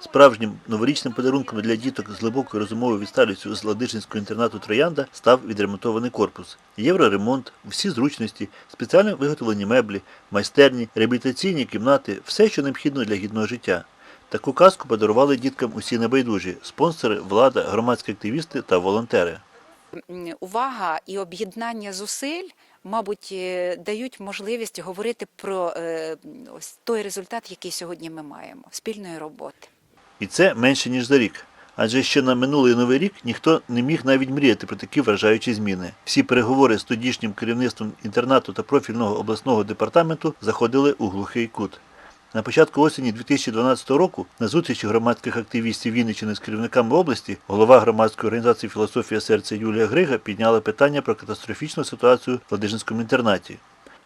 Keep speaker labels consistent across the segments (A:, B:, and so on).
A: Справжнім новорічним подарунком для діток з глибокою розумовою відсталістю з Ладижинського інтернату Троянда став відремонтований корпус. Євроремонт, всі зручності, спеціально виготовлені меблі, майстерні, реабілітаційні кімнати все, що необхідно для гідного життя. Таку казку подарували діткам усі небайдужі спонсори, влада, громадські активісти та волонтери.
B: Увага і об'єднання зусиль, мабуть, е, дають можливість говорити про е, ось той результат, який сьогодні ми маємо спільної роботи.
A: І це менше ніж за рік. Адже ще на минулий новий рік ніхто не міг навіть мріяти про такі вражаючі зміни. Всі переговори з тодішнім керівництвом інтернату та профільного обласного департаменту заходили у глухий кут. На початку осені 2012 року на зустрічі громадських активістів Вінниччини з керівниками області голова громадської організації Філософія серця Юлія Грига підняла питання про катастрофічну ситуацію в Ладижинському інтернаті.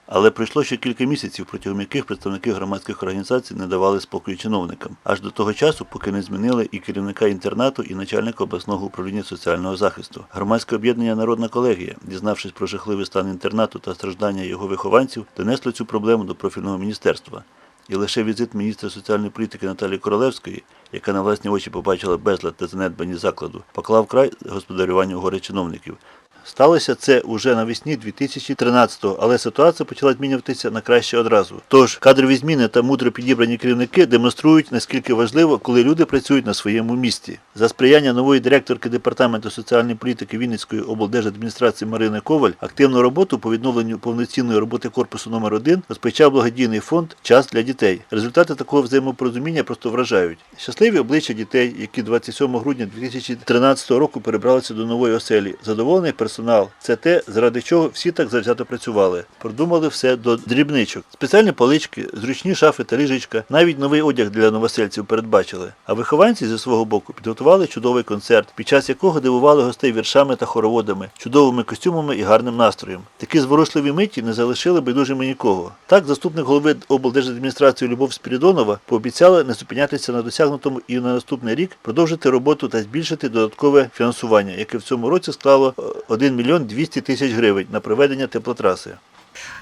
A: Але пройшло ще кілька місяців, протягом яких представники громадських організацій не давали спокою чиновникам, аж до того часу, поки не змінили і керівника інтернату, і начальника обласного управління соціального захисту. Громадське об'єднання Народна колегія, дізнавшись про жахливий стан інтернату та страждання його вихованців, донесло цю проблему до профільного міністерства. І лише візит міністра соціальної політики Наталії Королевської, яка на власні очі побачила безлад та занедбані закладу, поклав край господарюванню горе чиновників. Сталося це уже навесні 2013-го, але ситуація почала змінюватися на краще одразу. Тож кадрові зміни та мудро підібрані керівники демонструють, наскільки важливо, коли люди працюють на своєму місці. За сприяння нової директорки департаменту соціальної політики Вінницької облдержадміністрації Марини Коваль активну роботу по відновленню повноцінної роботи корпусу номер 1 розпочав благодійний фонд Час для дітей. Результати такого взаємопорозуміння просто вражають. Щасливі обличчя дітей, які 27 грудня 2013 року перебралися до нової оселі. Задоволений персонал це те, заради чого всі так завзято працювали. Продумали все до дрібничок. Спеціальні полички, зручні шафи та ліжечка, навіть новий одяг для новосельців передбачили. А вихованці зі свого боку підготували чудовий концерт, під час якого дивували гостей віршами та хороводами, чудовими костюмами і гарним настроєм. Такі зворушливі миті не залишили байдужими нікого. Так, заступник голови облдержадміністрації Любов Спірідонова пообіцяла не зупинятися на досягнутому і на наступний рік продовжити роботу та збільшити додаткове фінансування, яке в цьому році склало е, 1 мільйон 200 тисяч гривень на проведення теплотраси.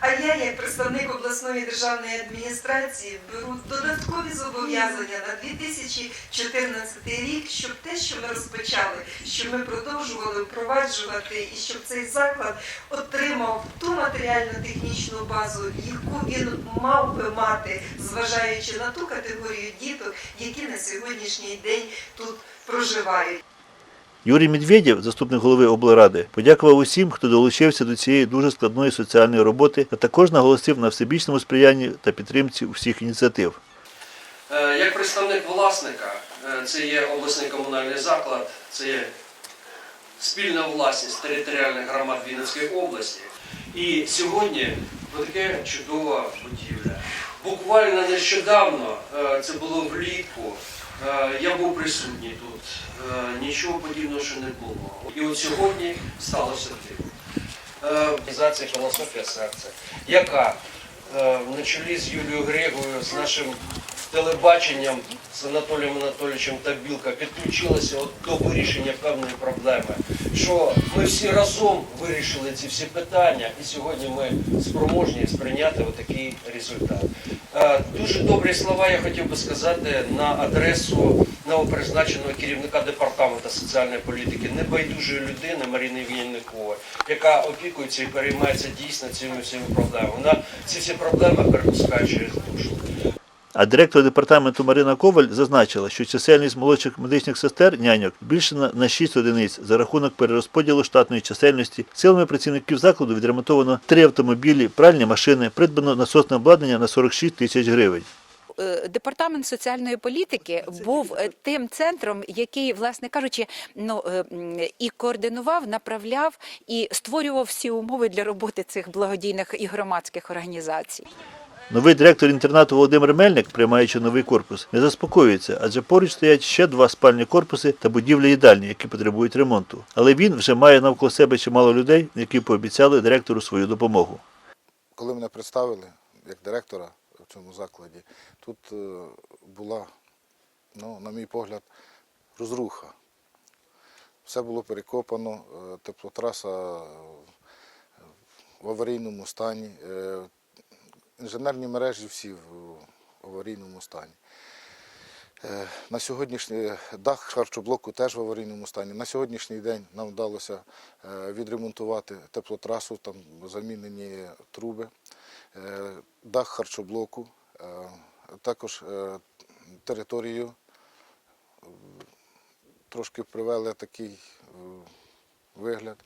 C: А я, як представник обласної державної адміністрації, беру додаткові зобов'язання на 2014 рік, щоб те, що ми розпочали, щоб ми продовжували впроваджувати і щоб цей заклад отримав ту матеріально-технічну базу, яку він мав би мати, зважаючи на ту категорію діток, які на сьогоднішній день тут проживають.
A: Юрій Медведєв, заступник голови облради, подякував усім, хто долучився до цієї дуже складної соціальної роботи, а також наголосив на всебічному сприянні та підтримці усіх ініціатив.
D: Е, Як представник власника, е, це є обласний комунальний заклад, це є спільна власність територіальних громад Вінницької області. І сьогодні таке чудова будівля. Буквально нещодавно, е, це було влітку, я був присутній тут. Е, Нічого подібного ще не було. І от сьогодні сталося диво. Е, Організація філософія серця, яка е, на чолі з Юлією Грегою, з нашим телебаченням, з Анатолієм Анатолійовичем та Білка підключилася до вирішення певної проблеми. Що ми всі разом вирішили ці всі питання, і сьогодні ми спроможні сприйняти отакий результат. Е, Дуже добрі слова я хотів би сказати на адресу новопризначеного керівника департаменту соціальної політики, небайдужої людини Марини Вінникової, яка опікується і переймається дійсно цими всіми проблемами. Вона ці всі проблеми перепускає через душу.
A: А директор департаменту Марина Коваль зазначила, що чисельність молодших медичних сестер няньок збільшена на 6 одиниць за рахунок перерозподілу штатної чисельності. Силами працівників закладу відремонтовано три автомобілі, пральні машини, придбано насосне обладнання на 46 тисяч гривень.
B: Е, Департамент соціальної політики був е, тим центром, який, власне кажучи, ну е, і координував, направляв і створював всі умови для роботи цих благодійних і громадських організацій.
A: Новий директор інтернату Володимир Мельник, приймаючи новий корпус, не заспокоюється, адже поруч стоять ще два спальні корпуси та будівля їдальні, які потребують ремонту. Але він вже має навколо себе чимало людей, які пообіцяли директору свою допомогу.
E: коли мене представили як директора в цьому закладі, тут е, була, ну, на мій погляд, розруха. Все було перекопано, е, теплотраса е, в аварійному стані, інженерні мережі всі в аварійному стані. Е, На сьогоднішній дах харчоблоку теж в аварійному стані. На сьогоднішній день нам вдалося е, відремонтувати теплотрасу, там замінені труби, Е, дах харчоблоку, е, також е, територію е, трошки привели такий е, вигляд.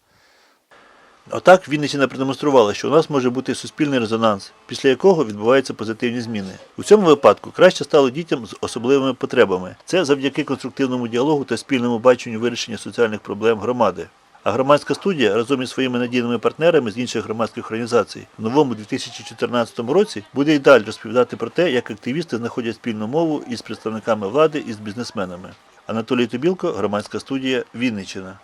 A: Отак Вінниччина продемонструвала, що у нас може бути суспільний резонанс, після якого відбуваються позитивні зміни. У цьому випадку краще стало дітям з особливими потребами. Це завдяки конструктивному діалогу та спільному баченню вирішення соціальних проблем громади. А громадська студія разом із своїми надійними партнерами з інших громадських організацій в новому 2014 році буде і далі розповідати про те, як активісти знаходять спільну мову із представниками влади і з бізнесменами. Анатолій Тобілко, громадська студія Вінниччина.